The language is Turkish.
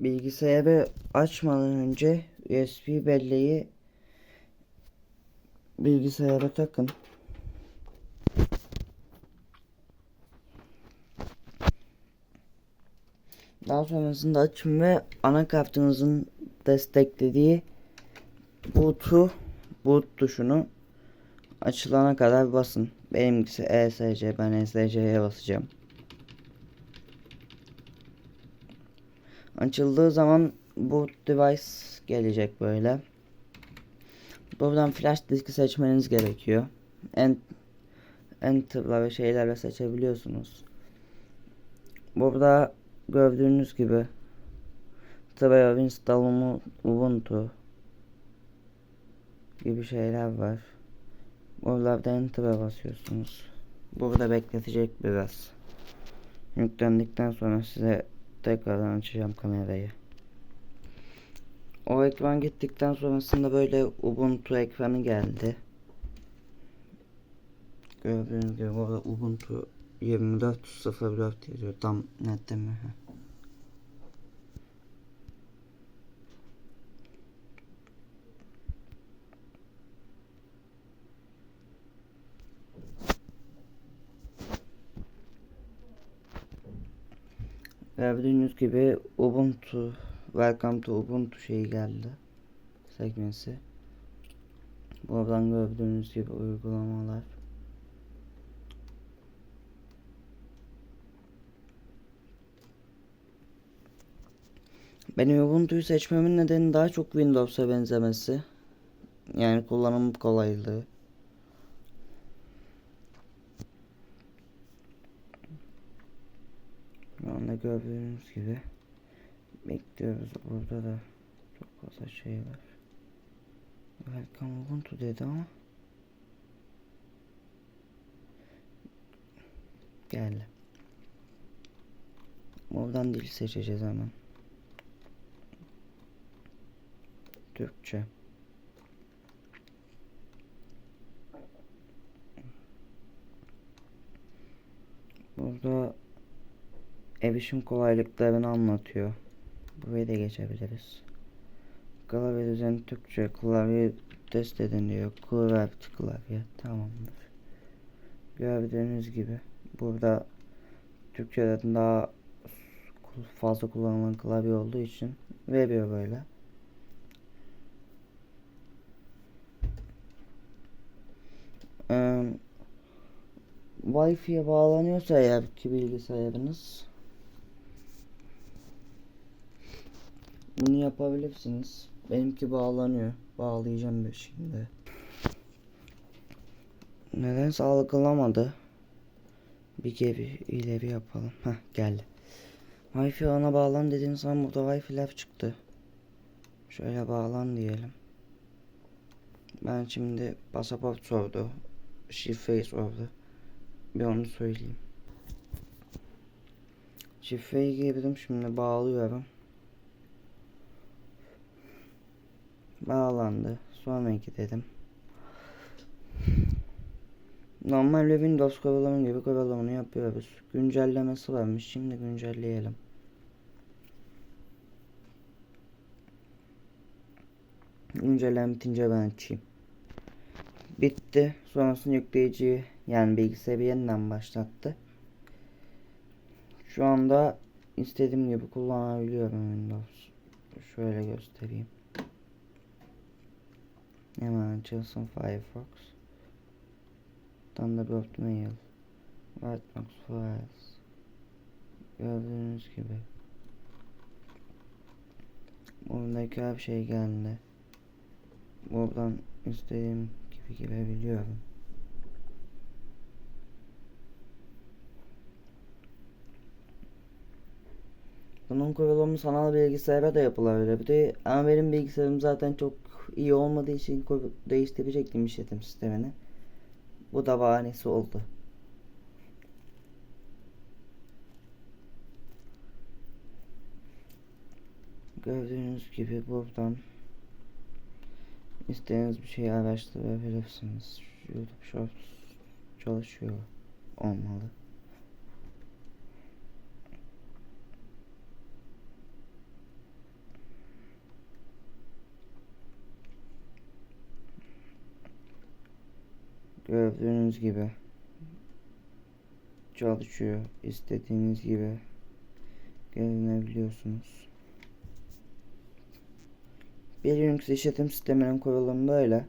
bilgisayarı açmadan önce USB belleği bilgisayara takın. Daha sonrasında açın ve anakartınızın desteklediği boot'u boot tuşunu açılana kadar basın. Benimkisi ESC. Ben ESC'ye basacağım. Açıldığı zaman boot device gelecek böyle. Buradan flash diski seçmeniz gerekiyor. En Enter'la ve şeylerle seçebiliyorsunuz. Burada gördüğünüz gibi Trail install Ubuntu gibi şeyler var. Buralarda Enter'a basıyorsunuz. Burada bekletecek biraz. Yüklendikten sonra size tekrardan açacağım kamerayı. O ekran gittikten sonrasında böyle Ubuntu ekranı geldi. Gördüğünüz gibi burada Ubuntu 24.04 yazıyor. Tam net değil? Heh. Gördüğünüz gibi Ubuntu Welcome to Ubuntu şeyi geldi. Sekmesi. Buradan gördüğünüz gibi uygulamalar. Benim Ubuntu'yu seçmemin nedeni daha çok Windows'a benzemesi. Yani kullanım kolaylığı. Şu anda gördüğünüz gibi bekliyoruz. Burada da çok fazla şey var. Welcome Ubuntu dedi ama geldi. Buradan dil seçeceğiz hemen. Türkçe. Burada erişim kolaylıklarını anlatıyor. Buraya da geçebiliriz. Klavye düzeni Türkçe. Klavye test edin diyor. Klavye klavye. Tamamdır. Gördüğünüz gibi burada Türkçe'de daha fazla kullanılan klavye olduğu için veriyor böyle. Ee, Wi-Fi'ye bağlanıyorsa eğer ki bilgisayarınız bunu yapabilirsiniz. Benimki bağlanıyor. Bağlayacağım ben şimdi. Neden algılamadı? Bir geri ileri yapalım. Heh geldi. Wi-Fi ona bağlan dediğiniz zaman burada Wi-Fi'ler çıktı. Şöyle bağlan diyelim. Ben şimdi pasaport sordu. Şifreyi sordu. Bir onu söyleyeyim. Şifreyi girdim şimdi bağlıyorum. Bağlandı. Sonraki dedim. Normal Windows kurulumu gibi kurulumunu yapıyoruz. Güncellemesi varmış. Şimdi güncelleyelim. Güncelleme bitince ben açayım. Bitti. Sonrasında yükleyici yani bilgisayarı yeniden başlattı. Şu anda istediğim gibi kullanabiliyorum Windows. Şöyle göstereyim. Hemen açılsın Firefox. Thunderbird Mail. Whitebox Files. Gördüğünüz gibi. Buradaki her şey geldi. Buradan istediğim gibi girebiliyorum. Bunun kurulumu sanal bilgisayara da yapılabilirdi. Ama benim bilgisayarım zaten çok iyi olmadığı için değiştirecektim işletim sistemini. Bu da bahanesi oldu. Gördüğünüz gibi buradan istediğiniz bir şeyi araştırabilirsiniz. YouTube Shorts çalışıyor olmalı. Gördüğünüz gibi çalışıyor. İstediğiniz gibi gelinebiliyorsunuz. Bir Unix işletim sisteminin kurulumu böyle.